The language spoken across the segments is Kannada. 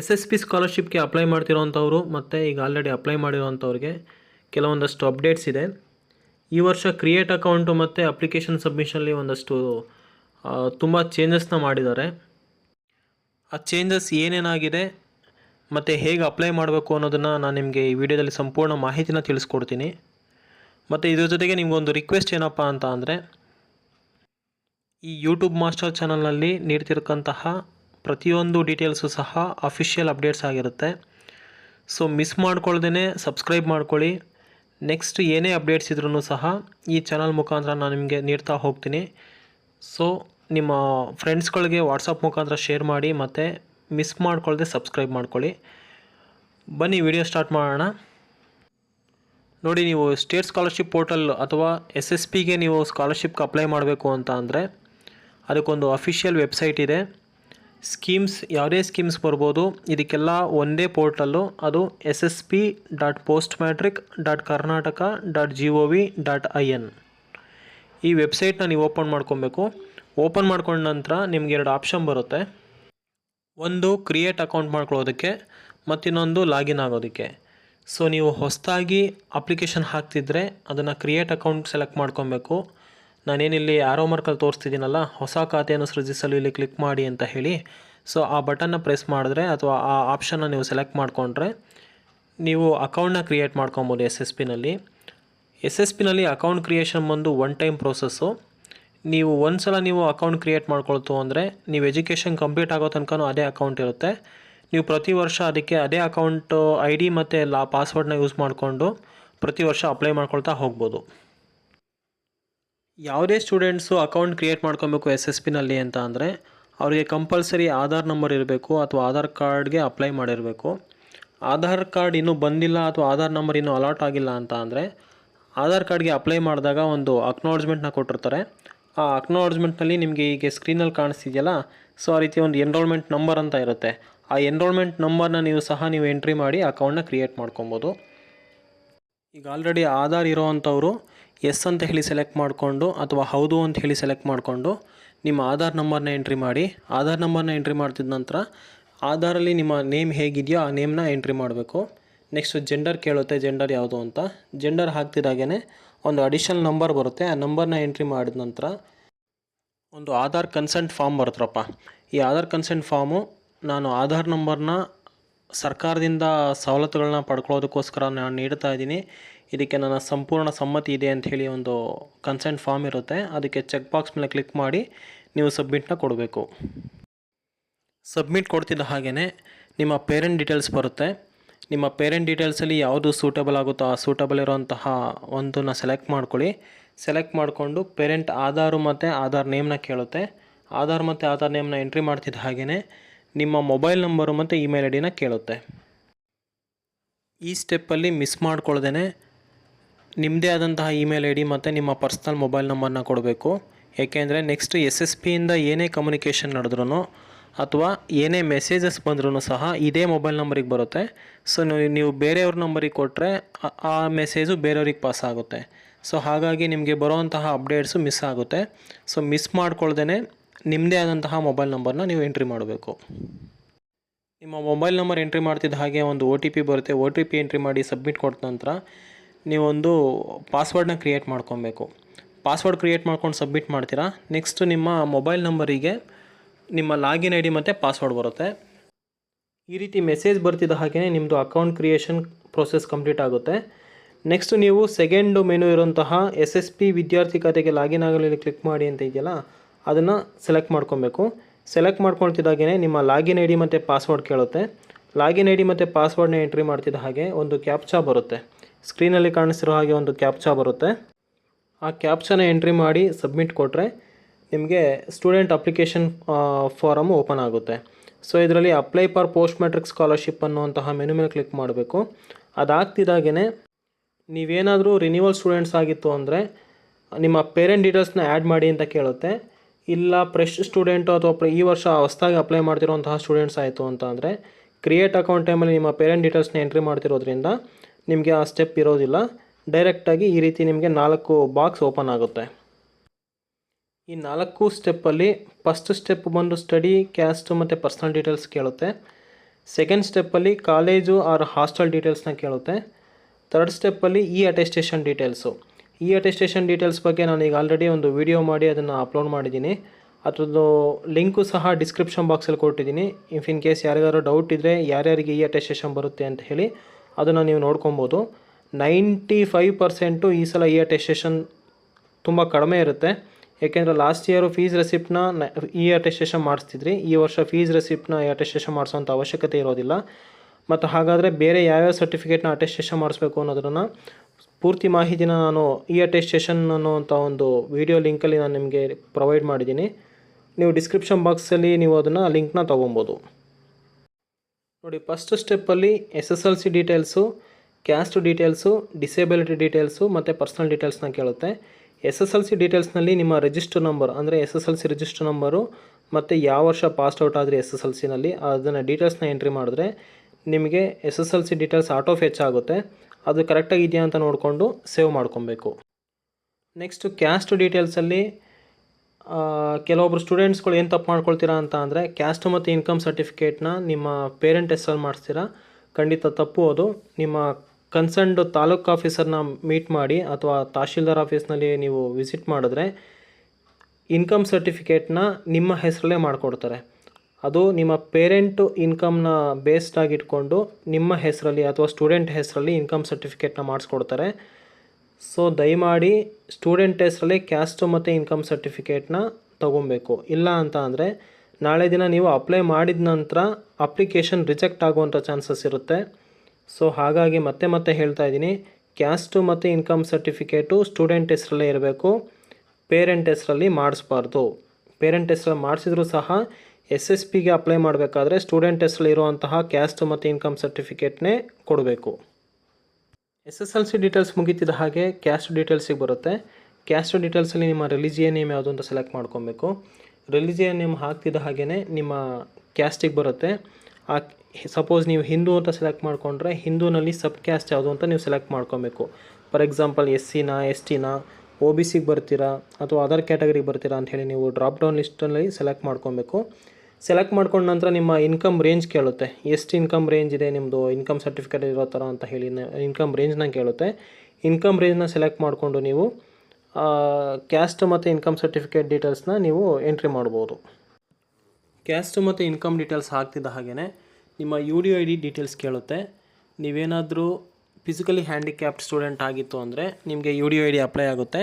ಎಸ್ ಎಸ್ ಪಿ ಸ್ಕಾಲರ್ಶಿಪ್ಗೆ ಅಪ್ಲೈ ಮಾಡ್ತಿರೋವಂಥವ್ರು ಮತ್ತು ಈಗ ಆಲ್ರೆಡಿ ಅಪ್ಲೈ ಮಾಡಿರೋವಂಥವ್ರಿಗೆ ಕೆಲವೊಂದಷ್ಟು ಅಪ್ಡೇಟ್ಸ್ ಇದೆ. ಈ ವರ್ಷ ಕ್ರಿಯೇಟ್ ಅಕೌಂಟು ಮತ್ತು ಅಪ್ಲಿಕೇಶನ್ ಸಬ್ಮಿಷನಲ್ಲಿ ಒಂದಷ್ಟು ತುಂಬ ಚೇಂಜಸ್ನ ಮಾಡಿದ್ದಾರೆ. ಆ ಚೇಂಜಸ್ ಏನೇನಾಗಿದೆ ಮತ್ತು ಹೇಗೆ ಅಪ್ಲೈ ಮಾಡಬೇಕು ಅನ್ನೋದನ್ನು ನಾನು ನಿಮಗೆ ಈ ವಿಡಿಯೋದಲ್ಲಿ ಸಂಪೂರ್ಣ ಮಾಹಿತಿನ ತಿಳಿಸ್ಕೊಡ್ತೀನಿ. ಮತ್ತು ಇದ್ರ ಜೊತೆಗೆ ನಿಮಗೊಂದು ರಿಕ್ವೆಸ್ಟ್ ಏನಪ್ಪ ಅಂತ ಅಂದರೆ, ಈ ಯೂಟ್ಯೂಬ್ ಮಾಸ್ಟರ್ ಚಾನಲ್ನಲ್ಲಿ ನೀಡ್ತಿರ್ತಕ್ಕಂತಹ ಪ್ರತಿಯೊಂದು ಡೀಟೇಲ್ಸು ಸಹ ಅಫಿಷಿಯಲ್ ಅಪ್ಡೇಟ್ಸ್ ಆಗಿರುತ್ತೆ. ಸೊ ಮಿಸ್ ಮಾಡ್ಕೊಳ್ದೇ ಸಬ್ಸ್ಕ್ರೈಬ್ ಮಾಡ್ಕೊಳ್ಳಿ. ನೆಕ್ಸ್ಟ್ ಏನೇ ಅಪ್ಡೇಟ್ಸ್ ಇದ್ರೂ ಸಹ ಈ ಚಾನಲ್ ಮುಖಾಂತರ ನಾನು ನಿಮಗೆ ನೀಡ್ತಾ ಹೋಗ್ತೀನಿ. ಸೊ ನಿಮ್ಮ ಫ್ರೆಂಡ್ಸ್ಗಳಿಗೆ ವಾಟ್ಸಪ್ ಮುಖಾಂತರ ಶೇರ್ ಮಾಡಿ ಮತ್ತು ಮಿಸ್ ಮಾಡ್ಕೊಳ್ದೆ ಸಬ್ಸ್ಕ್ರೈಬ್ ಮಾಡ್ಕೊಳ್ಳಿ. ಬನ್ನಿ ವಿಡಿಯೋ ಸ್ಟಾರ್ಟ್ ಮಾಡೋಣ. ನೋಡಿ, ನೀವು ಸ್ಟೇಟ್ ಸ್ಕಾಲರ್ಶಿಪ್ ಪೋರ್ಟಲ್ ಅಥವಾ ಎಸ್ ಎಸ್ ಪಿಗೆ ನೀವು ಸ್ಕಾಲರ್ಶಿಪ್ಗೆ ಅಪ್ಲೈ ಮಾಡಬೇಕು ಅಂತ ಅಂದರೆ ಅದಕ್ಕೊಂದು ಅಫಿಷಿಯಲ್ ವೆಬ್ಸೈಟ್ ಇದೆ. ಸ್ಕೀಮ್ಸ್, ಯಾವುದೇ ಸ್ಕೀಮ್ಸ್ ಬರ್ಬೋದು, ಇದಕ್ಕೆಲ್ಲ ಒಂದೇ ಪೋರ್ಟಲ್ಲು. ಅದು S S P dot post matric dot Karnataka dot G O V dot I N. ಈ ವೆಬ್ಸೈಟ್ನ ನೀವು ಓಪನ್ ಮಾಡ್ಕೊಬೇಕು. ಓಪನ್ ಮಾಡ್ಕೊಂಡ ನಂತರ ನಿಮ್ಗೆ ಎರಡು ಆಪ್ಷನ್ ಬರುತ್ತೆ. ಒಂದು, ಕ್ರಿಯೇಟ್ ಅಕೌಂಟ್ ಮಾಡ್ಕೊಳ್ಳೋದಕ್ಕೆ ಮತ್ತಿನ್ನೊಂದು, ಲಾಗಿನ್ ಆಗೋದಕ್ಕೆ. ಸೊ, ನೀವು ಹೊಸದಾಗಿ ಅಪ್ಲಿಕೇಶನ್ ಹಾಕ್ತಿದ್ರೆ ಅದನ್ನು ಕ್ರಿಯೇಟ್ ಅಕೌಂಟ್ ಸೆಲೆಕ್ಟ್ ಮಾಡ್ಕೊಬೇಕು. ನಾನೇನಿಲ್ಲಿ ಆರೋ ಮಾರ್ಕಲ್ಲಿ ತೋರಿಸ್ತಿದ್ದೀನಲ್ಲ, ಹೊಸ ಖಾತೆಯನ್ನು ಸೃಜಿಸಲು ಇಲ್ಲಿ ಕ್ಲಿಕ್ ಮಾಡಿ ಅಂತ ಹೇಳಿ. ಸೊ ಆ ಬಟನ್ನ ಪ್ರೆಸ್ ಮಾಡಿದ್ರೆ ಅಥವಾ ಆ ಆಪ್ಷನ್ನ ನೀವು ಸೆಲೆಕ್ಟ್ ಮಾಡಿಕೊಂಡ್ರೆ ನೀವು ಅಕೌಂಟ್ನ ಕ್ರಿಯೇಟ್ ಮಾಡ್ಕೊಬೋದು ಎಸ್ ಎಸ್ ಪಿನಲ್ಲಿ ಎಸ್ ಎಸ್ ಪಿನಲ್ಲಿ ಅಕೌಂಟ್ ಕ್ರಿಯೇಷನ್ ಬಂದು ಒನ್ ಟೈಮ್ ಪ್ರೋಸೆಸ್ಸು ನೀವು ಒಂದು ಸಲ ನೀವು ಅಕೌಂಟ್ ಕ್ರಿಯೇಟ್ ಮಾಡ್ಕೊಳ್ತು ಅಂದರೆ ನೀವು ಎಜುಕೇಷನ್ ಕಂಪ್ಲೀಟ್ ಆಗೋ ತನಕ ಅದೇ ಅಕೌಂಟ್ ಇರುತ್ತೆ. ನೀವು ಪ್ರತಿ ವರ್ಷ ಅದಕ್ಕೆ ಅದೇ ಅಕೌಂಟು ಐ ಡಿ ಮತ್ತು ಲಾ ಪಾಸ್ವರ್ಡ್ನ ಯೂಸ್ ಮಾಡಿಕೊಂಡು ಪ್ರತಿ ವರ್ಷ ಅಪ್ಲೈ ಮಾಡ್ಕೊಳ್ತಾ ಹೋಗ್ಬೋದು. ಯಾವುದೇ ಸ್ಟೂಡೆಂಟ್ಸು ಅಕೌಂಟ್ ಕ್ರಿಯೇಟ್ ಮಾಡ್ಕೊಬೇಕು ಎಸ್ ಎಸ್ ಪಿನಲ್ಲಿ ಅಂತ ಅಂದರೆ, ಅವರಿಗೆ ಕಂಪಲ್ಸರಿ ಆಧಾರ್ ನಂಬರ್ ಇರಬೇಕು ಅಥವಾ ಆಧಾರ್ ಕಾರ್ಡ್ಗೆ ಅಪ್ಲೈ ಮಾಡಿರಬೇಕು. ಆಧಾರ್ ಕಾರ್ಡ್ ಇನ್ನೂ ಬಂದಿಲ್ಲ ಅಥವಾ ಆಧಾರ್ ನಂಬರ್ ಇನ್ನೂ ಅಲಾಟ್ ಆಗಿಲ್ಲ ಅಂತ ಅಂದರೆ, ಆಧಾರ್ ಕಾರ್ಡ್ಗೆ ಅಪ್ಲೈ ಮಾಡಿದಾಗ ಒಂದು ಅಕ್ನಾಲಜ್ಮೆಂಟ್ನ ಕೊಟ್ಟಿರ್ತಾರೆ. ಆ ಅಕ್ನಾಲಜ್ಮೆಂಟ್ನಲ್ಲಿ ನಿಮಗೆ ಈಗ ಸ್ಕ್ರೀನಲ್ಲಿ ಕಾಣಿಸ್ತಿದೆಯಲ್ಲ, ಸೊ ಆ ರೀತಿ ಒಂದು ಎನ್ರೋಲ್ಮೆಂಟ್ ನಂಬರ್ ಅಂತ ಇರುತ್ತೆ. ಆ ಎನ್ರೋಲ್ಮೆಂಟ್ ನಂಬರ್ನ ನೀವು ಸಹ ನೀವು ಎಂಟ್ರಿ ಮಾಡಿ ಅಕೌಂಟ್ನ ಕ್ರಿಯೇಟ್ ಮಾಡ್ಕೊಬೋದು. ಈಗ ಆಲ್ರೆಡಿ ಆಧಾರ್ ಇರೋವಂಥವ್ರು ಎಸ್ ಅಂತ ಹೇಳಿ ಸೆಲೆಕ್ಟ್ ಮಾಡಿಕೊಂಡು ಅಥವಾ ಹೌದು ಅಂತ ಹೇಳಿ ಸೆಲೆಕ್ಟ್ ಮಾಡಿಕೊಂಡು ನಿಮ್ಮ ಆಧಾರ್ ನಂಬರ್ನ ಎಂಟ್ರಿ ಮಾಡಿ. ಆಧಾರ್ ನಂಬರ್ನ ಎಂಟ್ರಿ ಮಾಡ್ತಿದ್ದ ನಂತರ ಆಧಾರಲ್ಲಿ ನಿಮ್ಮ ನೇಮ್ ಹೇಗಿದೆಯೋ ಆ ನೇಮ್ನ ಎಂಟ್ರಿ ಮಾಡಬೇಕು. ನೆಕ್ಸ್ಟ್ ಜೆಂಡರ್ ಕೇಳುತ್ತೆ ಜೆಂಡರ್ ಯಾವುದು ಅಂತ. ಜೆಂಡರ್ ಹಾಕ್ತಿದ್ದಾಗೇ ಒಂದು ಅಡಿಷನಲ್ ನಂಬರ್ ಬರುತ್ತೆ. ಆ ನಂಬರ್ನ ಎಂಟ್ರಿ ಮಾಡಿದ ನಂತರ ಒಂದು ಆಧಾರ್ ಕನ್ಸೆಂಟ್ ಫಾರ್ಮ್ ಬರುತ್ತಪ್ಪ. ಈ ಆಧಾರ್ ಕನ್ಸೆಂಟ್ ಫಾರ್ಮು ನಾನು ಆಧಾರ್ ನಂಬರ್ನ ಸರ್ಕಾರದಿಂದ ಸವಲತ್ತುಗಳನ್ನ ಪಡ್ಕೊಳ್ಳೋದಕ್ಕೋಸ್ಕರ ನಾನು ನೀಡ್ತಾ ಇದ್ದೀನಿ. ಇದಕ್ಕೆ ನನ್ನ ಸಂಪೂರ್ಣ ಸಮ್ಮತಿ ಇದೆ ಅಂತ ಹೇಳಿ ಒಂದು ಕನ್ಸೆಂಟ್ ಫಾರ್ಮ್ ಇರುತ್ತೆ. ಅದಕ್ಕೆ ಚೆಕ್ ಬಾಕ್ಸ್ ಮೇಲೆ ಕ್ಲಿಕ್ ಮಾಡಿ ನೀವು ಸಬ್ಮಿಟ್ನ ಕೊಡಬೇಕು. ಸಬ್ಮಿಟ್ ಕೊಡ್ತಿದ್ದ ಹಾಗೆಯೇ ನಿಮ್ಮ ಪೇರೆಂಟ್ ಡೀಟೇಲ್ಸ್ ಬರುತ್ತೆ. ನಿಮ್ಮ ಪೇರೆಂಟ್ ಡೀಟೇಲ್ಸಲ್ಲಿ ಯಾವುದು ಸೂಟಬಲ್ ಆಗುತ್ತೋ ಆ ಸೂಟಬಲ್ ಇರೋಂತಹ ಒಂದನ್ನು ಸೆಲೆಕ್ಟ್ ಮಾಡ್ಕೊಳ್ಳಿ. ಸೆಲೆಕ್ಟ್ ಮಾಡಿಕೊಂಡು ಪೇರೆಂಟ್ ಆಧಾರು ಮತ್ತು ಆಧಾರ್ ನೇಮ್ನ ಕೇಳುತ್ತೆ. ಆಧಾರ್ ಮತ್ತು ಆಧಾರ್ ನೇಮ್ನ ಎಂಟ್ರಿ ಮಾಡ್ತಿದ್ದ ಹಾಗೆಯೇ ನಿಮ್ಮ ಮೊಬೈಲ್ ನಂಬರು ಮತ್ತು ಇಮೇಲ್ ಐ ಡಿನ ಕೇಳುತ್ತೆ. ಈ ಸ್ಟೆಪ್ಪಲ್ಲಿ ಮಿಸ್ ಮಾಡ್ಕೊಳ್ದೇ ನಿಮ್ಮದೇ ಆದಂತಹ ಇಮೇಲ್ ಐ ಡಿ ಮತ್ತು ನಿಮ್ಮ ಪರ್ಸ್ನಲ್ ಮೊಬೈಲ್ ನಂಬರ್ನ ಕೊಡಬೇಕು. ಏಕೆಂದರೆ ನೆಕ್ಸ್ಟ್ ಎಸ್ ಎಸ್ ಪಿಯಿಂದ ಏನೇ ಕಮ್ಯುನಿಕೇಷನ್ ನಡೆದ್ರೂ ಅಥವಾ ಏನೇ ಮೆಸೇಜಸ್ ಬಂದ್ರೂ ಸಹ ಇದೇ ಮೊಬೈಲ್ ನಂಬರಿಗೆ ಬರುತ್ತೆ. ಸೊ ನೀವು ಬೇರೆಯವ್ರ ನಂಬರಿಗೆ ಕೊಟ್ಟರೆ ಆ ಮೆಸೇಜು ಬೇರೆಯವ್ರಿಗೆ ಪಾಸ್ ಆಗುತ್ತೆ. ಸೊ ಹಾಗಾಗಿ ನಿಮಗೆ ಬರೋವಂತಹ ಅಪ್ಡೇಟ್ಸು ಮಿಸ್ ಆಗುತ್ತೆ. ಸೊ ಮಿಸ್ ಮಾಡ್ಕೊಳ್ದೇ ನಿಮ್ಮದೇ ಆದಂತಹ ಮೊಬೈಲ್ ನಂಬರ್ನ ನೀವು ಎಂಟ್ರಿ ಮಾಡಬೇಕು. ನಿಮ್ಮ ಮೊಬೈಲ್ ನಂಬರ್ ಎಂಟ್ರಿ ಮಾಡ್ತಿದ್ದ ಹಾಗೆ ಒಂದು ಒ ಟಿ ಪಿ ಬರುತ್ತೆ. ಒ ಟಿ ಪಿ ಎಂಟ್ರಿ ಮಾಡಿ ಸಬ್ಮಿಟ್ ಕೊಟ್ಟ ನಂತರ ನೀವೊಂದು ಪಾಸ್ವರ್ಡ್ನ ಕ್ರಿಯೇಟ್ ಮಾಡ್ಕೊಬೇಕು. ಪಾಸ್ವರ್ಡ್ ಕ್ರಿಯೇಟ್ ಮಾಡ್ಕೊಂಡು ಸಬ್ಮಿಟ್ ಮಾಡ್ತೀರಾ? ನೆಕ್ಸ್ಟ್ ನಿಮ್ಮ ಮೊಬೈಲ್ ನಂಬರಿಗೆ ನಿಮ್ಮ ಲಾಗಿನ್ ಐ ಡಿ ಮತ್ತು ಪಾಸ್ವರ್ಡ್ ಬರುತ್ತೆ. ಈ ರೀತಿ ಮೆಸೇಜ್ ಬರ್ತಿದ್ದ ಹಾಗೆಯೇ ನಿಮ್ಮದು ಅಕೌಂಟ್ ಕ್ರಿಯೇಷನ್ ಪ್ರೋಸೆಸ್ ಕಂಪ್ಲೀಟ್ ಆಗುತ್ತೆ. ನೆಕ್ಸ್ಟ್ ನೀವು ಸೆಕೆಂಡು ಮೆನು ಇರುವಂತಹ ಎಸ್ ಎಸ್ ಪಿ ವಿದ್ಯಾರ್ಥಿ ಖಾತೆಗೆ ಲಾಗಿನ್ ಆಗಲಿ ಕ್ಲಿಕ್ ಮಾಡಿ ಅಂತ ಇದೆಯಲ್ಲ, ಅದನ್ನು ಸೆಲೆಕ್ಟ್ ಮಾಡ್ಕೊಬೇಕು. ಸೆಲೆಕ್ಟ್ ಮಾಡ್ಕೊಳ್ತಿದ್ದಾಗೇ ನಿಮ್ಮ ಲಾಗಿನ್ ಐ ಡಿ ಮತ್ತು ಪಾಸ್ವರ್ಡ್ ಕೇಳುತ್ತೆ. ಲಾಗಿನ್ ಐ ಡಿ ಮತ್ತು ಪಾಸ್ವರ್ಡ್ನ ಎಂಟ್ರಿ ಮಾಡ್ತಿದ್ದ ಹಾಗೆ ಒಂದು ಕ್ಯಾಪ್ಚಾ ಬರುತ್ತೆ. ಸ್ಕ್ರೀನಲ್ಲಿ ಕಾಣಿಸಿರೋ ಹಾಗೆ ಒಂದು ಕ್ಯಾಪ್ಚಾ ಬರುತ್ತೆ. ಆ ಕ್ಯಾಪ್ಚಾನ ಎಂಟ್ರಿ ಮಾಡಿ ಸಬ್ಮಿಟ್ ಕೊಟ್ಟರೆ ನಿಮಗೆ ಸ್ಟೂಡೆಂಟ್ ಅಪ್ಲಿಕೇಶನ್ ಫಾರಮ್ ಓಪನ್ ಆಗುತ್ತೆ. ಸೊ, ಇದರಲ್ಲಿ apply for post matric scholarship ಅನ್ನುವಂತಹ ಮೆನು ಮೇಲೆ ಕ್ಲಿಕ್ ಮಾಡಬೇಕು. ಅದಾಗ್ತಿದ್ದಾಗೇ ನೀವೇನಾದರೂ ರಿನ್ಯೂವಲ್ ಸ್ಟೂಡೆಂಟ್ಸ್ ಆಗಿತ್ತು ಅಂದರೆ ನಿಮ್ಮ ಪೇರೆಂಟ್ ಡೀಟೇಲ್ಸ್ನ ಆ್ಯಡ್ ಮಾಡಿ ಅಂತ ಕೇಳುತ್ತೆ. ಇಲ್ಲ, ಫ್ರೆಶ್ ಸ್ಟೂಡೆಂಟು ಅಥವಾ ಈ ವರ್ಷ ಹೊಸ್ದಾಗಿ ಅಪ್ಲೈ ಮಾಡ್ತಿರೋಂತಹ ಸ್ಟೂಡೆಂಟ್ಸ್ ಆಯಿತು ಅಂತ ಅಂದರೆ, ಕ್ರಿಯೇಟ್ ಅಕೌಂಟ್ ಟೈಮಲ್ಲಿ ನಿಮ್ಮ ಪೇರೆಂಟ್ ಡೀಟೇಲ್ಸ್ನ ಎಂಟ್ರಿ ಮಾಡ್ತಿರೋದ್ರಿಂದ ನಿಮಗೆ ಆ ಸ್ಟೆಪ್ ಇರೋದಿಲ್ಲ. ಡೈರೆಕ್ಟಾಗಿ ಈ ರೀತಿ ನಿಮಗೆ ನಾಲ್ಕು ಬಾಕ್ಸ್ ಓಪನ್ ಆಗುತ್ತೆ. ಈ ನಾಲ್ಕು ಸ್ಟೆಪ್ಪಲ್ಲಿ ಫಸ್ಟ್ ಸ್ಟೆಪ್ ಬಂದು ಸ್ಟಡಿ ಕ್ಯಾಸ್ಟ್ ಮತ್ತು ಪರ್ಸ್ನಲ್ ಡೀಟೇಲ್ಸ್ ಕೇಳುತ್ತೆ. ಸೆಕೆಂಡ್ ಸ್ಟೆಪ್ಪಲ್ಲಿ ಕಾಲೇಜು ಆರ್ ಹಾಸ್ಟೆಲ್ ಡೀಟೇಲ್ಸ್ನ ಕೇಳುತ್ತೆ. ತರ್ಡ್ ಸ್ಟೆಪ್ಪಲ್ಲಿ ಇ ಅಟೆಸ್ಟೇಷನ್ ಡೀಟೇಲ್ಸು ಈ ಅಟೆಸ್ಟೇಷನ್ ಡೀಟೇಲ್ಸ್ ಬಗ್ಗೆ ನಾನು ಈಗ ಆಲ್ರೆಡಿ ಒಂದು ವಿಡಿಯೋ ಮಾಡಿ ಅದನ್ನು ಅಪ್ಲೋಡ್ ಮಾಡಿದ್ದೀನಿ. ಅದರದ್ದು ಲಿಂಕು ಸಹ ಡಿಸ್ಕ್ರಿಪ್ಷನ್ ಬಾಕ್ಸಲ್ಲಿ ಕೊಟ್ಟಿದ್ದೀನಿ. ಇಫ್ ಇನ್ ಕೇಸ್ ಯಾರಿಗಾದ್ರು ಡೌಟ್ ಇದ್ದರೆ ಯಾರ್ಯಾರಿಗೆ ಈ ಅಟೆಸ್ಟೇಷನ್ ಬರುತ್ತೆ ಅಂತ ಹೇಳಿ ಅದನ್ನು ನೀವು ನೋಡ್ಕೊಬೋದು. ನೈಂಟಿ ಫೈವ್ ಪರ್ಸೆಂಟು ಈ ಸಲ ಇಯರ್ ಟೆಸ್ಟೇಷನ್ ತುಂಬ ಕಡಿಮೆ ಇರುತ್ತೆ. ಏಕೆಂದರೆ ಲಾಸ್ಟ್ ಇಯರು ಫೀಸ್ ರೆಸಿಪ್ಟನ್ನ ಇ ಟೆಸ್ಟೇಷನ್ ಮಾಡಿಸ್ತಿದ್ರಿ. ಈ ವರ್ಷ ಫೀಸ್ ರೆಸಿಪ್ಟನ್ನ ಇ ಟೆಸ್ಟೇಷನ್ ಮಾಡಿಸೋಂಥ ಅವಶ್ಯಕತೆ ಇರೋದಿಲ್ಲ. ಮತ್ತು ಹಾಗಾದರೆ ಬೇರೆ ಯಾವ್ಯಾವ ಸರ್ಟಿಫಿಕೇಟ್ನ ಅಟೆಸ್ಟೇಷನ್ ಮಾಡಿಸ್ಬೇಕು ಅನ್ನೋದನ್ನು ಪೂರ್ತಿ ಮಾಹಿತಿನ ನಾನು ಇ ಅಟೆಸ್ಟೇಷನ್ ಅನ್ನುವಂಥ ಒಂದು ವಿಡಿಯೋ ಲಿಂಕಲ್ಲಿ ನಾನು ನಿಮಗೆ ಪ್ರೊವೈಡ್ ಮಾಡಿದ್ದೀನಿ. ನೀವು ಡಿಸ್ಕ್ರಿಪ್ಷನ್ ಬಾಕ್ಸಲ್ಲಿ ನೀವು ಅದನ್ನು ಲಿಂಕ್ನ ತೊಗೊಬೋದು. ನೋಡಿ first ಸ್ಟೆಪ್ಪಲ್ಲಿ S S L C details caste details disability details ಮತ್ತು ಪರ್ಸ್ನಲ್ ಡೀಟೇಲ್ಸ್ನ ಕೇಳುತ್ತೆ. ಎಸ್ ಎಸ್ ಎಲ್ ಸಿ ಡೀಟೇಲ್ಸ್ನಲ್ಲಿ ನಿಮ್ಮ ರಿಜಿಸ್ಟರ್ ನಂಬರ್ ಅಂದರೆ S S L C register number ಮತ್ತು ಯಾವ ವರ್ಷ ಪಾಸ್ ಔಟ್ ಆದರೆ ಎಸ್ ಎಸ್ ಎಲ್ ಸಿನಲ್ಲಿ ಅದನ್ನು ಡೀಟೇಲ್ಸ್ನ ಎಂಟ್ರಿ ಮಾಡಿದ್ರೆ ನಿಮಗೆ S S L C details auto fetch ಆಗುತ್ತೆ. ಅದು ಕರೆಕ್ಟಾಗಿ ಇದೆಯಾ ಅಂತ ನೋಡಿಕೊಂಡು ಸೇವ್ ಮಾಡ್ಕೊಬೇಕು. ನೆಕ್ಸ್ಟು ಕ್ಯಾಸ್ಟ್ ಡೀಟೇಲ್ಸಲ್ಲಿ ಕೆಲವೊಬ್ರು ಸ್ಟೂಡೆಂಟ್ಸ್ಗಳು ಏನು ತಪ್ಪು ಮಾಡ್ಕೊಳ್ತೀರಾ ಅಂತ ಅಂದರೆ ಕ್ಯಾಸ್ಟ್ ಮತ್ತು ಇನ್ಕಮ್ ಸರ್ಟಿಫಿಕೇಟ್ನ ನಿಮ್ಮ ಪೇರೆಂಟ್ ಹೆಸರಲ್ಲಿ ಮಾಡಿಸ್ತೀರಾ. ಖಂಡಿತ ತಪ್ಪು ಅದು. ನಿಮ್ಮ ಕನ್ಸರ್ನ್ಡ್ ತಾಲೂಕು ಆಫೀಸರ್ನ ಮೀಟ್ ಮಾಡಿ ಅಥವಾ ತಹಶೀಲ್ದಾರ್ ಆಫೀಸ್ನಲ್ಲಿ ನೀವು ವಿಸಿಟ್ ಮಾಡಿದ್ರೆ ಇನ್ಕಮ್ ಸರ್ಟಿಫಿಕೇಟ್ನ ನಿಮ್ಮ ಹೆಸರಲ್ಲೇ ಮಾಡಿಕೊಡ್ತಾರೆ. ಅದು ನಿಮ್ಮ ಪೇರೆಂಟು ಇನ್ಕಮ್ನ ಬೇಸ್ಡ್ ಆಗಿಟ್ಕೊಂಡು ನಿಮ್ಮ ಹೆಸರಲ್ಲಿ ಅಥವಾ ಸ್ಟೂಡೆಂಟ್ ಹೆಸರಲ್ಲಿ ಇನ್ಕಮ್ ಸರ್ಟಿಫಿಕೇಟ್ನ ಮಾಡಿಸ್ಕೊಡ್ತಾರೆ. ಸೊ ದಯಮಾಡಿ ಸ್ಟೂಡೆಂಟ್ ಹೆಸರಲ್ಲಿ ಕ್ಯಾಸ್ಟು ಮತ್ತು ಇನ್ಕಮ್ ಸರ್ಟಿಫಿಕೇಟ್ನ ತೊಗೊಬೇಕು. ಇಲ್ಲ ಅಂತ ಅಂದರೆ ನಾಳೆ ದಿನ ನೀವು ಅಪ್ಲೈ ಮಾಡಿದ ನಂತರ ಅಪ್ಲಿಕೇಶನ್ ರಿಜೆಕ್ಟ್ ಆಗುವಂಥ ಚಾನ್ಸಸ್ ಇರುತ್ತೆ. ಸೊ ಹಾಗಾಗಿ ಮತ್ತೆ ಮತ್ತೆ ಹೇಳ್ತಾ ಇದ್ದೀನಿ. ಕ್ಯಾಸ್ಟು ಮತ್ತು ಇನ್ಕಮ್ ಸರ್ಟಿಫಿಕೇಟು ಸ್ಟೂಡೆಂಟ್ ಹೆಸರಲ್ಲೇ ಇರಬೇಕು. ಪೇರೆಂಟ್ ಹೆಸರಲ್ಲಿ ಮಾಡಿಸ್ಬಾರ್ದು. ಪೇರೆಂಟ್ ಹೆಸರಲ್ಲಿ ಮಾಡಿಸಿದ್ರು ಸಹ ಎಸ್ ಎಸ್ ಪಿಗೆ ಅಪ್ಲೈ ಮಾಡಬೇಕಾದ್ರೆ ಸ್ಟೂಡೆಂಟ್ ಹೆಸರಲ್ಲಿ ಇರುವಂತಹ ಕ್ಯಾಸ್ಟು ಮತ್ತು ಇನ್ಕಮ್ ಸರ್ಟಿಫಿಕೇಟ್ನೇ ಕೊಡಬೇಕು. S S L C details ಮುಗಿತಿದ್ದ ಹಾಗೆ ಕ್ಯಾಸ್ಟ್ ಡೀಟೇಲ್ಸಿಗೆ ಬರುತ್ತೆ. ಕ್ಯಾಸ್ಟ್ ಡೀಟೇಲ್ಸಲ್ಲಿ ನಿಮ್ಮ ರಿಲಿಜಿಯನ್ ನೇಮ್ ಯಾವುದು ಅಂತ ಸೆಲೆಕ್ಟ್ ಮಾಡ್ಕೊಬೇಕು. ರಿಲಿಜಿಯನ್ ನೇಮ್ ಹಾಕ್ತಿದ್ದ ಹಾಗೆಯೇ ನಿಮ್ಮ ಕ್ಯಾಸ್ಟಿಗೆ ಬರುತ್ತೆ. ಆ ಸಪೋಸ್ ನೀವು ಹಿಂದೂ ಅಂತ ಸೆಲೆಕ್ಟ್ ಮಾಡಿಕೊಂಡ್ರೆ ಹಿಂದೂನಲ್ಲಿ ಸಬ್ ಕ್ಯಾಸ್ಟ್ ಯಾವುದು ಅಂತ ನೀವು ಸೆಲೆಕ್ಟ್ ಮಾಡ್ಕೊಬೇಕು. ಫಾರ್ ಎಕ್ಸಾಂಪಲ್ ಎಸ್ ಸಿನ ಎಸ್ ಟಿನ ಒ ಬಿ ಸಿಗೆ ಬರ್ತೀರಾ ಅಥವಾ ಅದರ್ ಕ್ಯಾಟಗರಿಗೆ ಬರ್ತೀರಾ ಅಂತ ಹೇಳಿ ನೀವು ಡ್ರಾಪ್ ಡೌನ್ ಲಿಸ್ಟಲ್ಲಿ ಸೆಲೆಕ್ಟ್ ಮಾಡ್ಕೊಬೇಕು. ಸೆಲೆಕ್ಟ್ ಮಾಡ್ಕೊಂಡ ನಂತರ ನಿಮ್ಮ ಇನ್ಕಮ್ ರೇಂಜ್ ಕೇಳುತ್ತೆ. ಎಷ್ಟು ಇನ್ಕಮ್ ರೇಂಜ್ ಇದೆ ನಿಮ್ಮದು ಇನ್ಕಮ್ ಸರ್ಟಿಫಿಕೇಟ್ ಇರೋ ಥರ ಅಂತ ಹೇಳಿ ಇನ್ಕಮ್ ರೇಂಜ್ನ ಕೇಳುತ್ತೆ. ಇನ್ಕಮ್ ರೇಂಜ್ನ ಸೆಲೆಕ್ಟ್ ಮಾಡಿಕೊಂಡು ನೀವು ಕ್ಯಾಸ್ಟ್ ಮತ್ತು ಇನ್ಕಮ್ ಸರ್ಟಿಫಿಕೇಟ್ ಡೀಟೇಲ್ಸ್ನ ನೀವು ಎಂಟ್ರಿ ಮಾಡ್ಬೋದು. ಕ್ಯಾಸ್ಟ್ ಮತ್ತು ಇನ್ಕಮ್ ಡೀಟೇಲ್ಸ್ ಹಾಕ್ತಿದ್ದ ಹಾಗೆಯೇ ನಿಮ್ಮ U D I D details ಕೇಳುತ್ತೆ. ನೀವೇನಾದರೂ ಫಿಸಿಕಲಿ ಹ್ಯಾಂಡಿಕ್ಯಾಪ್ಡ್ ಸ್ಟೂಡೆಂಟ್ ಆಗಿತ್ತು ಅಂದರೆ ನಿಮಗೆ U D I D apply ಆಗುತ್ತೆ.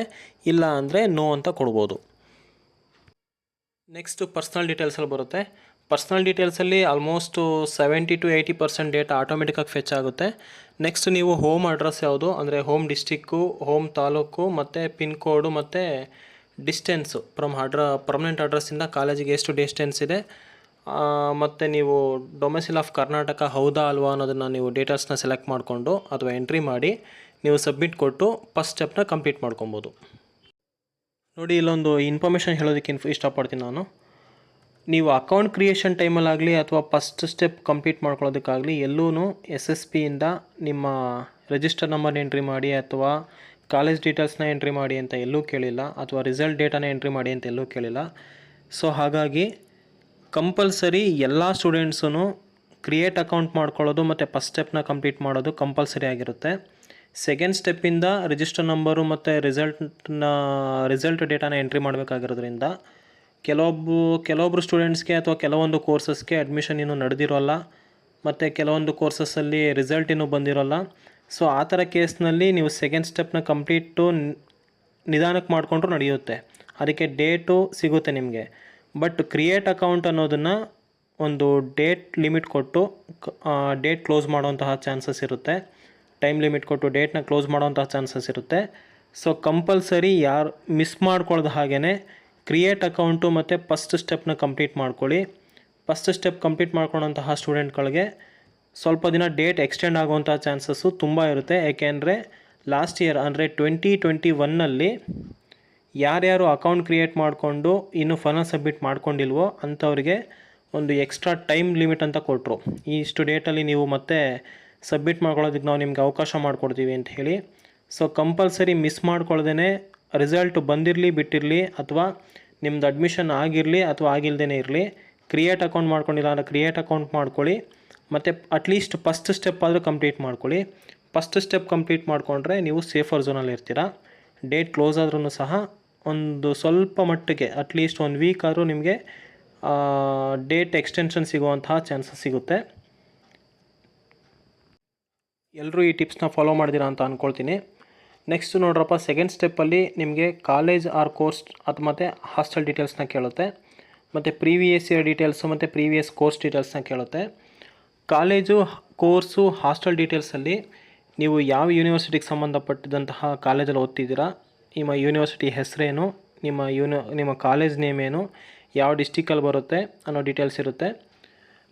ಇಲ್ಲ ಅಂದರೆ ನೋ ಅಂತ ಕೊಡ್ಬೋದು. ನೆಕ್ಸ್ಟು ಪರ್ಸ್ನಲ್ ಡೀಟೇಲ್ಸಲ್ಲಿ ಬರುತ್ತೆ. Personal ಡೀಟೇಲ್ಸಲ್ಲಿ almost seventy to eighty percent data ಆಟೋಮೆಟಿಕ್ಕಾಗಿ ಫೆಚ್ ಆಗುತ್ತೆ. ನೆಕ್ಸ್ಟ್ ನೀವು ಹೋಮ್ ಅಡ್ರೆಸ್ ಯಾವುದು? ಅಂದರೆ ಹೋಮ್ ಡಿಸ್ಟಿಕ್ಕು ಹೋಮ್ ತಾಲೂಕು, ಮತ್ತು ಪಿನ್ ಕೋಡು ಮತ್ತು ಡಿಸ್ಟೆನ್ಸು ಫ್ರಮ್ ಅಡ್ರ ಪರ್ಮನೆಂಟ್ ಅಡ್ರೆಸ್ಸಿಂದ ಕಾಲೇಜಿಗೆ ಎಷ್ಟು ಡಿಸ್ಟೆನ್ಸ್ ಇದೆ? ಮತ್ತು ನೀವು ಡೊಮೆಸಿಲ್ ಆಫ್ ಕರ್ನಾಟಕ ಹೌದಾ ಅಲ್ವಾ ಅನ್ನೋದನ್ನು ನೀವು ಡೀಟೇಲ್ಸ್ನ ಸೆಲೆಕ್ಟ್ ಮಾಡಿಕೊಂಡು ಅಥವಾ ಎಂಟ್ರಿ ಮಾಡಿ ನೀವು ಸಬ್ಮಿಟ್ ಕೊಟ್ಟು ಫಸ್ಟ್ ಸ್ಟೆಪ್ನ ಕಂಪ್ಲೀಟ್ ಮಾಡ್ಕೊಬೋದು. ನೋಡಿ, ಇಲ್ಲೊಂದು ಇನ್ಫಾರ್ಮೇಷನ್ ಹೇಳೋದಕ್ಕೆ ಇನ್ಫ್ ಇಷ್ಟಪಡ್ತೀನಿ ನಾನು. ನೀವು ಅಕೌಂಟ್ ಕ್ರಿಯೇಷನ್ ಟೈಮಲ್ಲಾಗಲಿ ಅಥವಾ ಫಸ್ಟ್ ಸ್ಟೆಪ್ ಕಂಪ್ಲೀಟ್ ಮಾಡ್ಕೊಳ್ಳೋದಕ್ಕಾಗಲಿ ಎಲ್ಲೂ ಎಸ್ ಎಸ್ ಪಿಯಿಂದ ನಿಮ್ಮ ರಿಜಿಸ್ಟರ್ ನಂಬರ್ನ ಎಂಟ್ರಿ ಮಾಡಿ ಅಥವಾ ಕಾಲೇಜ್ ಡೀಟೇಲ್ಸ್ನ ಎಂಟ್ರಿ ಮಾಡಿ ಅಂತ ಎಲ್ಲೂ ಕೇಳಿಲ್ಲ ಅಥವಾ ರಿಸಲ್ಟ್ ಡೇಟಾನ ಎಂಟ್ರಿ ಮಾಡಿ ಅಂತ ಎಲ್ಲೂ ಕೇಳಿಲ್ಲ. ಸೊ ಹಾಗಾಗಿ ಕಂಪಲ್ಸರಿ ಎಲ್ಲ ಸ್ಟೂಡೆಂಟ್ಸೂ ಕ್ರಿಯೇಟ್ ಅಕೌಂಟ್ ಮಾಡ್ಕೊಳ್ಳೋದು ಮತ್ತು ಫಸ್ಟ್ ಸ್ಟೆಪ್ನ ಕಂಪ್ಲೀಟ್ ಮಾಡೋದು ಕಂಪಲ್ಸರಿ ಆಗಿರುತ್ತೆ. ಸೆಕೆಂಡ್ ಸ್ಟೆಪ್ಪಿಂದ ರಿಜಿಸ್ಟರ್ ನಂಬರು ಮತ್ತು ರಿಸಲ್ಟ್ನ ರಿಸಲ್ಟ್ ಡೇಟಾನ ಎಂಟ್ರಿ ಮಾಡಬೇಕಾಗಿರೋದ್ರಿಂದ ಕೆಲವೊಬ್ಬರು ಕೆಲವೊಬ್ಬರು ಸ್ಟೂಡೆಂಟ್ಸ್ಗೆ ಅಥವಾ ಕೆಲವೊಂದು ಕೋರ್ಸಸ್ಗೆ ಅಡ್ಮಿಷನ್ ಇನ್ನೂ ನಡೆದಿರೋಲ್ಲ, ಮತ್ತು ಕೆಲವೊಂದು ಕೋರ್ಸಸ್ಸಲ್ಲಿ ರಿಸಲ್ಟ್ ಇನ್ನೂ ಬಂದಿರೋಲ್ಲ. ಸೊ ಆ ಥರ ಕೇಸ್ನಲ್ಲಿ ನೀವು ಸೆಕೆಂಡ್ ಸ್ಟೆಪ್ನ ಕಂಪ್ಲೀಟು ನಿಧಾನಕ್ಕೆ ಮಾಡಿಕೊಂಡ್ರು ನಡೆಯುತ್ತೆ. ಅದಕ್ಕೆ ಡೇಟು ಸಿಗುತ್ತೆ ನಿಮಗೆ. ಬಟ್ ಕ್ರಿಯೇಟ್ ಅಕೌಂಟ್ ಅನ್ನೋದನ್ನು ಒಂದು ಡೇಟ್ ಲಿಮಿಟ್ ಕೊಟ್ಟು ಡೇಟ್ ಕ್ಲೋಸ್ ಮಾಡುವಂತಹ ಚಾನ್ಸಸ್ ಇರುತ್ತೆ. ಟೈಮ್ ಲಿಮಿಟ್ ಕೊಟ್ಟು ಡೇಟ್ನ ಕ್ಲೋಸ್ ಮಾಡೋವಂಥ ಚಾನ್ಸಸ್ ಇರುತ್ತೆ. ಸೊ ಕಂಪಲ್ಸರಿ ಯಾರು ಮಿಸ್ ಮಾಡ್ಕೊಳ್ಳೋದು ಹಾಗೇ ಕ್ರಿಯೇಟ್ ಅಕೌಂಟು ಮತ್ತು ಫಸ್ಟ್ ಸ್ಟೆಪ್ನ ಕಂಪ್ಲೀಟ್ ಮಾಡ್ಕೊಳ್ಳಿ. ಫಸ್ಟ್ ಸ್ಟೆಪ್ ಕಂಪ್ಲೀಟ್ ಮಾಡ್ಕೊಳ್ಳೋಂತಹ ಸ್ಟೂಡೆಂಟ್ಗಳಿಗೆ ಸ್ವಲ್ಪ ದಿನ ಡೇಟ್ ಎಕ್ಸ್ಟೆಂಡ್ ಆಗುವಂಥ ಚಾನ್ಸಸ್ಸು ತುಂಬ ಇರುತ್ತೆ. ಏಕೆಂದರೆ ಲಾಸ್ಟ್ ಇಯರ್ ಅಂದರೆ ಟ್ವೆಂಟಿ ಟ್ವೆಂಟಿ ಒನ್ನಲ್ಲಿ ಯಾರ್ಯಾರು ಅಕೌಂಟ್ ಕ್ರಿಯೇಟ್ ಮಾಡಿಕೊಂಡು ಇನ್ನೂ ಫನ ಸಬ್ಮಿಟ್ ಮಾಡ್ಕೊಂಡಿಲ್ವೋ ಅಂಥವ್ರಿಗೆ ಒಂದು ಎಕ್ಸ್ಟ್ರಾ ಟೈಮ್ ಲಿಮಿಟ್ ಅಂತ ಕೊಟ್ಟರು ಇಷ್ಟು ಡೇಟಲ್ಲಿ ನೀವು ಮತ್ತೆ ಸಬ್ಮಿಟ್ ಮಾಡ್ಕೊಳ್ಳೋದಕ್ಕೆ ನಾವು ನಿಮ್ಗೆ ಅವಕಾಶ ಮಾಡಿಕೊಡ್ತೀವಿ ಅಂತ ಹೇಳಿ. ಸೊ ಕಂಪಲ್ಸರಿ ಮಿಸ್ ಮಾಡ್ಕೊಳ್ದೇ ರಿಸಲ್ಟ್ ಬಂದಿರಲಿ, ಬಿಟ್ಟಿರಲಿ, ಅಥವಾ ನಿಮ್ದು ಅಡ್ಮಿಷನ್ ಆಗಿರಲಿ ಅಥವಾ ಆಗಿಲ್ದೇ ಇರಲಿ ಕ್ರಿಯೇಟ್ ಅಕೌಂಟ್ ಮಾಡ್ಕೊಂಡಿಲ್ಲ ಅಂದರೆ ಕ್ರಿಯೇಟ್ ಅಕೌಂಟ್ ಮಾಡ್ಕೊಳ್ಳಿ, ಮತ್ತು ಅಟ್ಲೀಸ್ಟ್ ಫಸ್ಟ್ ಸ್ಟೆಪ್ ಆದರೂ ಕಂಪ್ಲೀಟ್ ಮಾಡ್ಕೊಳ್ಳಿ. ಫಸ್ಟ್ ಸ್ಟೆಪ್ ಕಂಪ್ಲೀಟ್ ಮಾಡಿಕೊಂಡ್ರೆ ನೀವು ಸೇಫರ್ ಝೋನಲ್ಲಿ ಇರ್ತೀರಾ. ಡೇಟ್ ಕ್ಲೋಸ್ ಆದ್ರೂ ಸಹ ಒಂದು ಸ್ವಲ್ಪ ಮಟ್ಟಿಗೆ ಅಟ್ಲೀಸ್ಟ್ ಒಂದು ವೀಕ್ ಆದರೂ ನಿಮಗೆ ಡೇಟ್ ಎಕ್ಸ್ಟೆನ್ಷನ್ ಸಿಗುವಂತಹ ಚಾನ್ಸಸ್ ಸಿಗುತ್ತೆ. ಎಲ್ಲರೂ ಈ ಟಿಪ್ಸ್ನ ಫಾಲೋ ಮಾಡಿದ್ದೀರಾ ಅಂತ ಅಂದ್ಕೊಳ್ತೀನಿ ನೆಕ್ಸ್ಟ್ ನೋಡ್ರಪ್ಪ ಸೆಕೆಂಡ್ ಸ್ಟೆಪ್ಪಲ್ಲಿ ನಿಮಗೆ ಕಾಲೇಜ್ ಆರ್ ಕೋರ್ಸ್ ಅದು ಮತ್ತು ಹಾಸ್ಟೆಲ್ ಡೀಟೇಲ್ಸ್ನ ಕೇಳುತ್ತೆ. ಮತ್ತು ಪ್ರೀವಿಯಸ್ ಇಯರ್ ಡೀಟೇಲ್ಸು ಮತ್ತು ಪ್ರೀವಿಯಸ್ ಕೋರ್ಸ್ ಡೀಟೇಲ್ಸ್ನ ಕೇಳುತ್ತೆ. ಕಾಲೇಜು ಕೋರ್ಸು ಹಾಸ್ಟೆಲ್ ಡೀಟೇಲ್ಸಲ್ಲಿ ನೀವು ಯಾವ ಯೂನಿವರ್ಸಿಟಿಗೆ ಸಂಬಂಧಪಟ್ಟಿದಂತಹ ಕಾಲೇಜಲ್ಲಿ ಓದ್ತಿದ್ದೀರಾ, ನಿಮ್ಮ ಯೂನಿವರ್ಸಿಟಿ ಹೆಸರೇನು, ನಿಮ್ಮ ಯೂನಿ ನಿಮ್ಮ ಕಾಲೇಜ್ ನೇಮ್ ಏನು, ಯಾವ ಡಿಸ್ಟಿಕಲ್ಲಿ ಬರುತ್ತೆ ಅನ್ನೋ ಡೀಟೇಲ್ಸ್ ಇರುತ್ತೆ.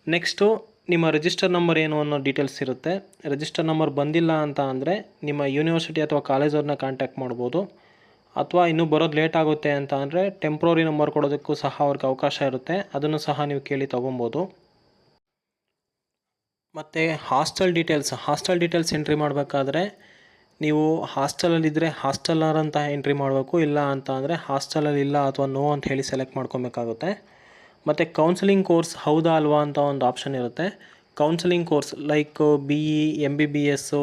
ನೆಕ್ಸ್ಟು ನಿಮ್ಮ ರಿಜಿಸ್ಟರ್ ನಂಬರ್ ಏನು ಅನ್ನೋ ಡೀಟೇಲ್ಸ್ ಇರುತ್ತೆ. ರಿಜಿಸ್ಟರ್ ನಂಬರ್ ಬಂದಿಲ್ಲ ಅಂತ ಅಂದರೆ ನಿಮ್ಮ ಯೂನಿವರ್ಸಿಟಿ ಅಥವಾ ಕಾಲೇಜವ್ರನ್ನ ಕಾಂಟ್ಯಾಕ್ಟ್ ಮಾಡ್ಬೋದು. ಅಥವಾ ಇನ್ನೂ ಬರೋದು ಲೇಟ್ ಆಗುತ್ತೆ ಅಂತ ಅಂದರೆ ಟೆಂಪ್ರರಿ ನಂಬರ್ ಕೊಡೋದಕ್ಕೂ ಸಹ ಅವ್ರಿಗೆ ಅವಕಾಶ ಇರುತ್ತೆ. ಅದನ್ನು ಸಹ ನೀವು ಕೇಳಿ ತೊಗೊಬೋದು. ಮತ್ತು hostel details hostel details entry ಮಾಡಬೇಕಾದ್ರೆ ನೀವು ಹಾಸ್ಟೆಲಲ್ಲಿದ್ದರೆ ಹಾಸ್ಟೆಲರ್ ಅಂತ ಎಂಟ್ರಿ ಮಾಡಬೇಕು. ಇಲ್ಲ ಅಂತ ಅಂದರೆ ಹಾಸ್ಟೆಲಲ್ಲಿ ಇಲ್ಲ ಅಥವಾ ನೋ ಅಂತ ಹೇಳಿ ಸೆಲೆಕ್ಟ್ ಮಾಡ್ಕೊಬೇಕಾಗುತ್ತೆ. ಮತ್ತು ಕೌನ್ಸಿಲಿಂಗ್ ಕೋರ್ಸ್ ಹೌದಾ ಅಲ್ವಾ ಅಂತ ಒಂದು ಆಪ್ಷನ್ ಇರುತ್ತೆ. Counselling course like B E M B B S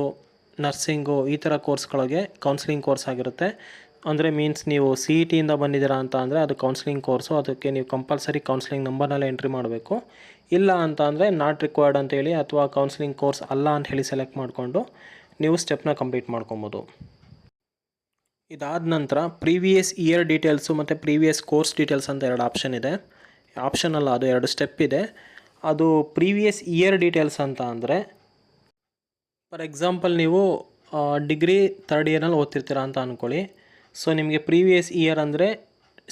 nursing ಈ ಥರ ಕೋರ್ಸ್ಗಳಿಗೆ ಕೌನ್ಸಿಲಿಂಗ್ ಕೋರ್ಸ್ ಆಗಿರುತ್ತೆ. ಅಂದರೆ ಮೀನ್ಸ್ ನೀವು ಸಿ ಇ ಟಿಯಿಂದ ಬಂದಿದ್ದೀರಾ ಅಂತ ಅಂದರೆ ಅದು ಕೌನ್ಸಿಲಿಂಗ್ ಕೋರ್ಸು ಅದಕ್ಕೆ ನೀವು ಕಂಪಲ್ಸರಿ ಕೌನ್ಸಿಲಿಂಗ್ ನಂಬರ್ನಲ್ಲೇ ಎಂಟ್ರಿ ಮಾಡಬೇಕು. ಇಲ್ಲ ಅಂತ ಅಂದರೆ ನಾಟ್ ರಿಕ್ವೈರ್ಡ್ ಅಂತೇಳಿ ಅಥವಾ ಕೌನ್ಸಿಲಿಂಗ್ ಕೋರ್ಸ್ ಅಲ್ಲ ಅಂತ ಹೇಳಿ ಸೆಲೆಕ್ಟ್ ಮಾಡಿಕೊಂಡು ನೀವು ಸ್ಟೆಪ್ನ ಕಂಪ್ಲೀಟ್ ಮಾಡ್ಕೊಬೋದು. ಇದಾದ ನಂತರ ಪ್ರೀವಿಯಸ್ ಇಯರ್ ಡೀಟೇಲ್ಸು ಮತ್ತು ಪ್ರೀವಿಯಸ್ ಕೋರ್ಸ್ ಡೀಟೇಲ್ಸ್ ಅಂತ ಎರಡು ಆಪ್ಷನ್ ಇದೆ. ಆಪ್ಷನ್ ಅಲ್ಲ ಅದು ಎರಡು ಸ್ಟೆಪ್ ಇದೆ. ಅದು ಪ್ರೀವಿಯಸ್ ಇಯರ್ ಡೀಟೇಲ್ಸ್ ಅಂತ ಅಂದರೆ ಫಾರ್ ಎಕ್ಸಾಂಪಲ್ ನೀವು ಡಿಗ್ರಿ ತರ್ಡ್ ಇಯರ್ನಲ್ಲಿ ಓದ್ತಿರ್ತೀರ ಅಂತ ಅಂದ್ಕೊಳ್ಳಿ ಸೊ ನಿಮಗೆ ಪ್ರೀವಿಯಸ್ ಇಯರ್ ಅಂದರೆ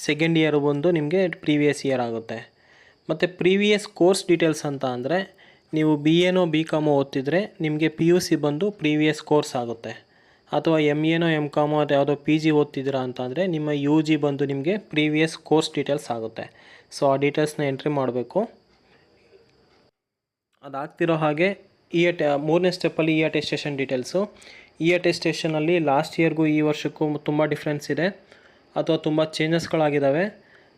ಸೆಕೆಂಡ್ ಇಯರ್ ಬಂದು ನಿಮಗೆ ಪ್ರೀವಿಯಸ್ ಇಯರ್ ಆಗುತ್ತೆ. ಮತ್ತು ಪ್ರೀವಿಯಸ್ ಕೋರ್ಸ್ ಡೀಟೇಲ್ಸ್ ಅಂತ ಅಂದರೆ, ನೀವು ಬಿ ಎನೋ ಬಿ ಕಾಮೋ ಓದ್ತಿದ್ರೆ ನಿಮಗೆ ಪಿ ಯು ಸಿ ಬಂದು ಪ್ರೀವಿಯಸ್ ಕೋರ್ಸ್ ಆಗುತ್ತೆ. ಅಥವಾ ಎಂ ಎನೋ ಎಂ ಕಾಮೋ ಅದು ಯಾವುದೋ ಪಿ ಜಿ ಓದ್ತಿದ್ದೀರಾ ಅಂತ ಅಂದರೆ, ನಿಮ್ಮ ಯು ಜಿ ಬಂದು ನಿಮಗೆ ಪ್ರೀವಿಯಸ್ ಕೋರ್ಸ್ ಡೀಟೇಲ್ಸ್ ಆಗುತ್ತೆ. ಸೊ ಆ ಡೀಟೇಲ್ಸ್ನ ಎಂಟ್ರಿ ಮಾಡಬೇಕು. ಅದಾಗ್ತಿರೋ ಹಾಗೆ ಇ ಟೆ ಮೂರನೇ ಸ್ಟೆಪ್ಪಲ್ಲಿ ಇ ಅಟೆಸ್ಟೇಷನ್ ಡೀಟೇಲ್ಸು ಇ ಅಟೆಸ್ಟೇಷನಲ್ಲಿ ಲಾಸ್ಟ್ ಇಯರ್ಗೂ ಈ ವರ್ಷಕ್ಕೂ ತುಂಬ ಡಿಫ್ರೆನ್ಸ್ ಇದೆ. ಅಥವಾ ತುಂಬ ಚೇಂಜಸ್ಗಳಾಗಿದ್ದಾವೆ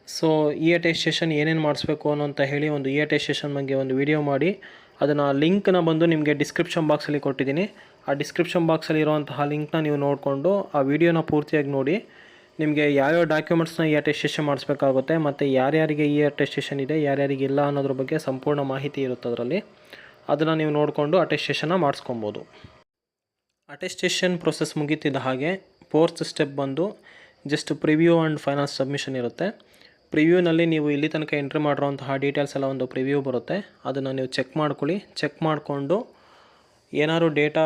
ಸೊ ಇ ಅಟೆಸ್ಟೇಷನ್ ಏನೇನು ಮಾಡಿಸ್ಬೇಕು ಅನ್ನೋ ಅಂತ ಹೇಳಿ ಒಂದು ಇ ಅಟೆಸ್ಟೇಷನ್ ಬಗ್ಗೆ ಒಂದು ವಿಡಿಯೋ ಮಾಡಿ. ಅದನ್ನು ಲಿಂಕ್ನ ಬಂದು ನಿಮಗೆ ಡಿಸ್ಕ್ರಿಪ್ಷನ್ ಬಾಕ್ಸಲ್ಲಿ ಕೊಟ್ಟಿದ್ದೀನಿ. ಆ ಡಿಸ್ಕ್ರಿಪ್ಷನ್ ಬಾಕ್ಸಲ್ಲಿ ಇರುವಂತಹ ಲಿಂಕ್ನ ನೀವು ನೋಡಿಕೊಂಡು ಆ ವಿಡಿಯೋನ ಪೂರ್ತಿಯಾಗಿ ನೋಡಿ. ನಿಮಗೆ ಯಾವ್ಯಾವ ಡಾಕ್ಯುಮೆಂಟ್ಸ್ನ ಈ ಅಟೆಸ್ಟೇಷನ್ ಮಾಡಿಸ್ಬೇಕಾಗುತ್ತೆ ಮತ್ತು ಯಾರ್ಯಾರಿಗೆ ಈ ಅಟೆಸ್ಟೇಷನ್ ಇದೆ, ಯಾರ್ಯಾರಿಗೆ ಇಲ್ಲ ಅನ್ನೋದ್ರ ಬಗ್ಗೆ ಸಂಪೂರ್ಣ ಮಾಹಿತಿ ಇರುತ್ತೆ ಅದರಲ್ಲಿ. ಅದನ್ನು ನೀವು ನೋಡಿಕೊಂಡು ಅಟೆಸ್ಟೇಷನ್ನ ಮಾಡಿಸ್ಕೊಬೋದು. ಅಟೆಸ್ಟೇಷನ್ ಪ್ರೊಸೆಸ್ ಮುಗೀತಿದ್ದ ಹಾಗೆ ಫೋರ್ತ್ ಸ್ಟೆಪ್ ಬಂದು just preview and finance submission ಇರುತ್ತೆ. ಪ್ರಿವ್ಯೂನಲ್ಲಿ ನೀವು ಇಲ್ಲಿ ತನಕ ಎಂಟ್ರಿ ಮಾಡಿರೋಂತಹ ಡೀಟೇಲ್ಸ್ ಎಲ್ಲ ಒಂದು ಪ್ರಿವ್ಯೂ ಬರುತ್ತೆ. ಅದನ್ನು ನೀವು ಚೆಕ್ ಮಾಡ್ಕೊಳ್ಳಿ. ಚೆಕ್ ಮಾಡಿಕೊಂಡು ಏನಾದ್ರು ಡೇಟಾ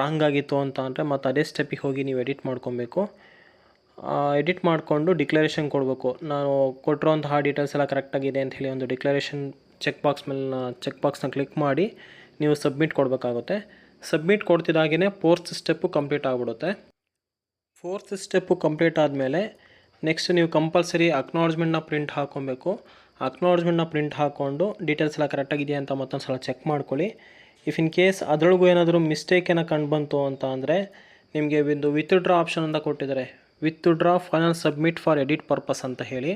ರಾಂಗ್ ಆಗಿತ್ತು ಅಂತ ಅಂದರೆ ಮತ್ತು ಅದೇ ಸ್ಟೆಪ್ಪಿಗೆ ಹೋಗಿ ನೀವು ಎಡಿಟ್ ಮಾಡ್ಕೊಬೇಕು. ಎಡಿಟ್ ಮಾಡಿಕೊಂಡು ಡಿಕ್ಲರೇಷನ್ ಕೊಡಬೇಕು. ನಾನು ಕೊಟ್ಟಿರೋಂತಹ ಡೀಟೇಲ್ಸ್ ಎಲ್ಲ ಕರೆಕ್ಟಾಗಿದೆ ಅಂತ ಹೇಳಿ ಒಂದು ಡಿಕ್ಲರೇಷನ್ ಚೆಕ್ ಬಾಕ್ಸ್ ಮೇಲೆ ಚೆಕ್ ಬಾಕ್ಸ್ನ ಕ್ಲಿಕ್ ಮಾಡಿ ನೀವು ಸಬ್ಮಿಟ್ ಕೊಡಬೇಕಾಗುತ್ತೆ. ಸಬ್ಮಿಟ್ ಕೊಡ್ತಿದ್ದಾಗೇ ಫೋರ್ತ್ ಸ್ಟೆಪ್ಪು ಕಂಪ್ಲೀಟ್ ಆಗಿಬಿಡುತ್ತೆ. ಫೋರ್ತ್ ಸ್ಟೆಪ್ಪು ಕಂಪ್ಲೀಟ್ ಆದಮೇಲೆ ನೆಕ್ಸ್ಟ್ ನೀವು ಕಂಪಲ್ಸರಿ ಅಕ್ನಾಲಜ್ಮೆಂಟ್ನ ಪ್ರಿಂಟ್ ಹಾಕ್ಕೊಬೇಕು ಅಕ್ನಾಲಜ್ಮೆಂಟ್ನ ಪ್ರಿಂಟ್ ಹಾಕ್ಕೊಂಡು ಡೀಟೇಲ್ಸ್ ಎಲ್ಲ ಕರೆಕ್ಟಾಗಿದೆಯಾ ಅಂತ ಮತ್ತೊಂದು ಸಲ ಚೆಕ್ ಮಾಡ್ಕೊಳ್ಳಿ. ಇಫ್ ಇನ್ ಕೇಸ್ ಅದರೊಳಗೂ ಏನಾದರೂ ಮಿಸ್ಟೇಕ್ ಏನೋ ಕಂಡು ಬಂತು ಅಂತ ಅಂದರೆ ನಿಮಗೆ ಒಂದು ವಿತ್ಡ್ರಾ ಆಪ್ಷನ್ ಅಂತ ಕೊಟ್ಟಿದ್ದಾರೆ. Withdraw final submit for edit purpose ಅಂತ ಹೇಳಿ.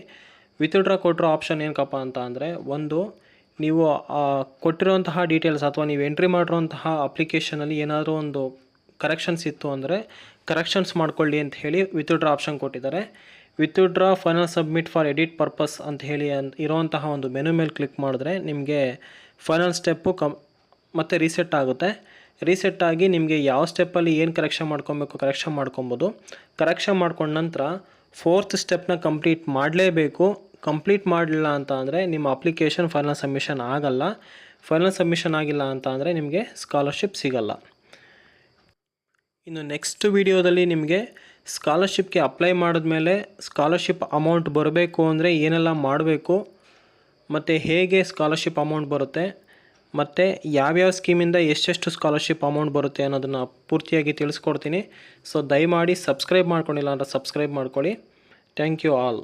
ವಿತ್ ಡ್ರಾ ಕೊಟ್ಟಿರೋ ಆಪ್ಷನ್ ಏನಕ್ಕಪ್ಪ ಅಂತ ಅಂದರೆ, ಒಂದು, ನೀವು ಕೊಟ್ಟಿರುವಂತಹ ಡೀಟೇಲ್ಸ್ ಅಥವಾ ನೀವು ಎಂಟ್ರಿ ಮಾಡಿರೋಂತಹ ಅಪ್ಲಿಕೇಶನಲ್ಲಿ ಏನಾದರೂ ಒಂದು ಕರೆಕ್ಷನ್ಸ್ ಇತ್ತು ಅಂದರೆ ಕರೆಕ್ಷನ್ಸ್ ಮಾಡ್ಕೊಳ್ಳಿ ಅಂತ ಹೇಳಿ ವಿತ್ ಡ್ರಾ ಆಪ್ಷನ್ ಕೊಟ್ಟಿದ್ದಾರೆ. Withdraw final submit for edit purpose ಅಂತ ಹೇಳಿ ಇರೋವಂತಹ ಒಂದು ಮೆನು ಮೇಲೆ ಕ್ಲಿಕ್ ಮಾಡಿದ್ರೆ ನಿಮಗೆ ಫೈನಲ್ ಸ್ಟೆಪ್ಪು ಕಮ್, ಮತ್ತು ರೀಸೆಟ್ ಆಗುತ್ತೆ. ರೀಸೆಟ್ ಆಗಿ ನಿಮಗೆ ಯಾವ ಸ್ಟೆಪ್ಪಲ್ಲಿ ಏನು ಕರೆಕ್ಷನ್ ಮಾಡ್ಕೊಬೇಕು ಕರೆಕ್ಷನ್ ಮಾಡ್ಕೊಬೋದು. ಕರೆಕ್ಷನ್ ಮಾಡ್ಕೊಂಡ ನಂತರ ಫೋರ್ತ್ ಸ್ಟೆಪ್ನ ಕಂಪ್ಲೀಟ್ ಮಾಡಲೇಬೇಕು. ಕಂಪ್ಲೀಟ್ ಮಾಡಲಿಲ್ಲ ಅಂತ ಅಂದರೆ ನಿಮ್ಮ ಅಪ್ಲಿಕೇಶನ್ ಫೈನಲ್ ಸಬ್ಮಿಷನ್ ಆಗಲ್ಲ. ಫೈನಲ್ ಸಬ್ಮಿಷನ್ ಆಗಿಲ್ಲ ಅಂತ ಅಂದರೆ ನಿಮಗೆ ಸ್ಕಾಲರ್ಶಿಪ್ ಸಿಗಲ್ಲ. ಇನ್ನು ನೆಕ್ಸ್ಟ್ ವಿಡಿಯೋದಲ್ಲಿ ನಿಮಗೆ ಸ್ಕಾಲರ್ಶಿಪ್ಗೆ ಅಪ್ಲೈ ಮಾಡಿದ್ಮೇಲೆ ಸ್ಕಾಲರ್ಶಿಪ್ ಅಮೌಂಟ್ ಬರಬೇಕು ಅಂದರೆ ಏನೆಲ್ಲ ಮಾಡಬೇಕು, ಮತ್ತು ಹೇಗೆ ಸ್ಕಾಲರ್ಶಿಪ್ ಅಮೌಂಟ್ ಬರುತ್ತೆ ಮತ್ತು ಯಾವ್ಯಾವ ಸ್ಕೀಮಿಂದ ಎಷ್ಟೆಷ್ಟು ಸ್ಕಾಲರ್ಶಿಪ್ ಅಮೌಂಟ್ ಬರುತ್ತೆ ಅನ್ನೋದನ್ನು ಪೂರ್ತಿಯಾಗಿ ತಿಳಿಸ್ಕೊಡ್ತೀನಿ. ಸೊ ದಯಮಾಡಿ ಸಬ್ಸ್ಕ್ರೈಬ್ ಮಾಡ್ಕೊಂಡಿಲ್ಲ ಅಂದರೆ ಸಬ್ಸ್ಕ್ರೈಬ್ ಮಾಡ್ಕೊಳ್ಳಿ. Thank you all